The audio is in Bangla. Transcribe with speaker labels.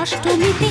Speaker 1: অষ্টমীতে